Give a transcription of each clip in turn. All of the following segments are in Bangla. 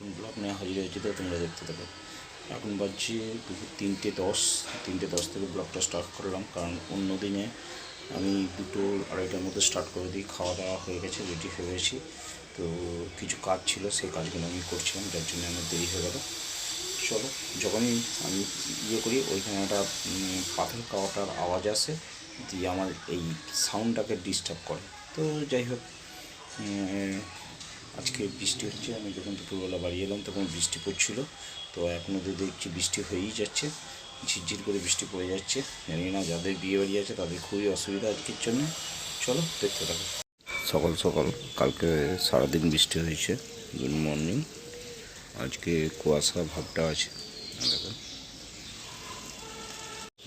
ব্লগ নিয়ে হাজির হয়েছে তো তোমরা দেখতে থাকো। এখন বাজছে দুপুর তিনটে দশ। তিনটে দশ থেকে ব্লগটা স্টার্ট করলাম। কারণ অন্য দিনে আমি দুটো আড়াইটার মধ্যে স্টার্ট করে দিই। খাওয়া দাওয়া হয়ে গেছে রেডি হয়ে গেছি। তো কিছু কাজ ছিল, সেই কাজগুলো আমি করছিলাম। যার জন্য আমার দেরি হয়ে গেল। চলো, যখনই আমি ইয়ে করি, ওইখানে একটা পাথর কাওয়াটার আওয়াজ আসে দিয়ে আমার এই সাউন্ডটাকে ডিস্টার্ব করে। তো যাই হোক আজকে বৃষ্টি হচ্ছে আমি যখন দুপুরবেলা বাড়ি এলাম তখন বৃষ্টি পড়ছিল তো এখনও তো দেখছি বৃষ্টি হয়েই যাচ্ছে ঝিরঝির করে বৃষ্টি পড়ে যাচ্ছে জানি না যাদের বিয়ে বাড়ি আছে তাদের খুবই অসুবিধা আজকের জন্য চলো দেখতে থাকো। সকাল সকাল কালকে সারাদিন বৃষ্টি হয়েছে গুড মর্নিং আজকে কুয়াশা ভাবটা আছে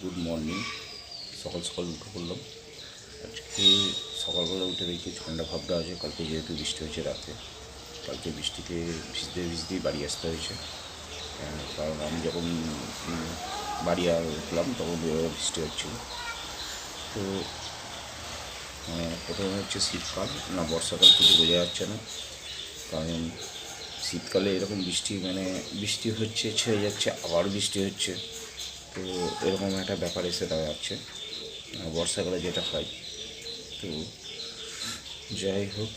গুড মর্নিং সকাল সকাল উঠে পড়লাম। আজকে সকালবেলা উঠে দেখি ঠান্ডা ভাবটা আছে কালকে যেহেতু বৃষ্টি হয়েছে রাতে কালকে বৃষ্টিতে ভিজতে ভিজতেই বাড়ি আসতে হয়েছে। কারণ আমি যখন বাড়ি আর উঠলাম তখন বৃষ্টি হচ্ছিল। তো আহ, প্রথমে হচ্ছে শীতকাল না বর্ষাকাল কিছু বোঝা যাচ্ছে না কারণ শীতকালে এরকম বৃষ্টি মানে বৃষ্টি হচ্ছে ছেড়ে যাচ্ছে আবার বৃষ্টি হচ্ছে তো এরকম একটা ব্যাপার এসে দাঁড়াচ্ছে। আহ, বর্ষাকালে যেটা হয় তো যাই হোক,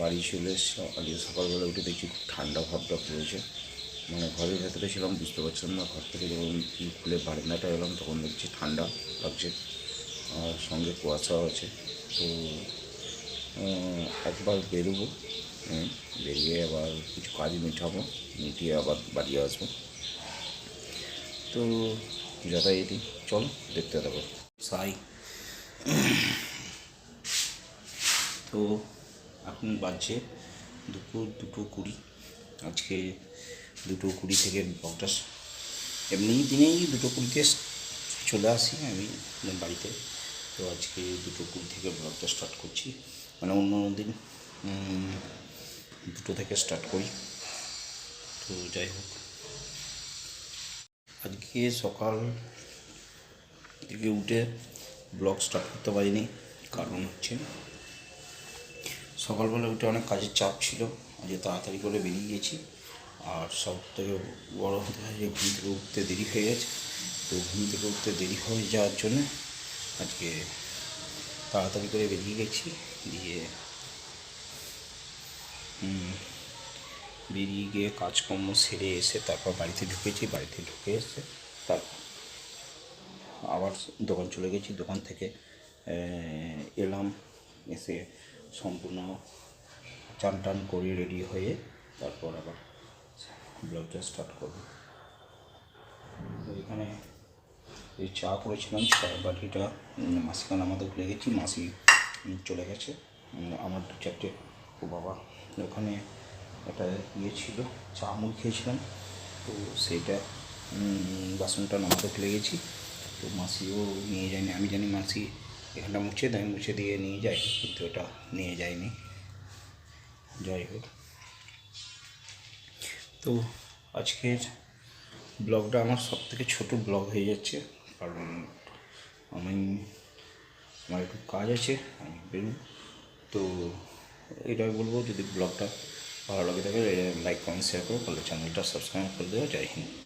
বাড়ি চলে এসছিলাম আজকে সকালবেলা উঠে দেখছি খুব ঠান্ডা ভাবটা পড়েছে। মানে ঘরের ভেতরে ছিলাম, বুঝতে পারছিলাম না। ঘর থেকে যখন খুলে বারান্দাটা এলাম, তখন দেখছি ঠান্ডা লাগছে। আর সঙ্গে কুয়াশাও আছে। তো একবার বেরোবো। বেরিয়ে আবার কিছু কাজ মিটাবো, মিটিয়ে আবার বাড়ি আসব। তো যথারীতি চল, দেখতে থাকো। সাই তো এখন বাজছে দুপুর, দুটো কুড়ি। আজকে দুটো কুড়ি থেকে ব্লগটা এমনি দিনেই দুটো কুড়িতে চলে আসি আমি বাড়িতে। তো আজকে দুটো কুড়ি থেকে ব্লগটা স্টার্ট করছি। মানে অন্য দিন দুটো থেকে স্টার্ট করি। তো যাই হোক। আজকে সকাল থেকে উঠে ব্লগ স্টার্ট করতে পারিনি। কারণ হচ্ছে সকালবেলা উঠে অনেক কাজের চাপ ছিল। আজকে তাড়াতাড়ি করে বেরিয়ে গেছি। আর সব থেকে বড়ো হতে হয় যে ঘুম থেকে উঠতে দেরি হয়ে গেছে। তো ঘুম থেকে উঠতে দেরি হয়ে যাওয়ার জন্য আজকে তাড়াতাড়ি করে বেরিয়ে গেছি। দিয়ে বেরিয়ে গিয়ে কাজকর্ম সেরে এসে তারপর বাড়িতে ঢুকেছি। বাড়িতে ঢুকে এসে তারপর আবার দোকান চলে গেছি। দোকান থেকে এলাম। এসে সম্পূর্ণ চান টান করে রেডি হয়ে তারপর আবার ব্লগটা স্টার্ট করব। এখানে এই চা করেছিলাম চা বাটিটা মাসিখান আমাদের ভুলে গেছি, মাসি চলে গেছে। আমার দু চারটে ও বাবা। ওখানে একটা ইয়ে ছিল, চা মুড়ি খেয়েছিলাম। তো সেইটা বাসনটা নামাতে ভুলে গেছি। তো মাসিও নিয়ে যায়নি, আমি জানি মাসি এখানটা মুছে দেয়, মুছে দিয়ে নিয়ে যাই কিন্তু এটা নিয়ে যায়নি। যাই হোক। তো আজকের ব্লগটা আমার সব থেকে ছোটো ব্লগ হয়ে যাচ্ছে, কারণ আমি, আমার একটু কাজ আছে, আমি বেরোব। তো এটাই বলব, যদি ব্লগটা ভালো লাগে থাকে লাইক কমেন্ট শেয়ার করো, তাহলে চ্যানেলটা সাবস্ক্রাইব করে দেওয়া হিন্দ।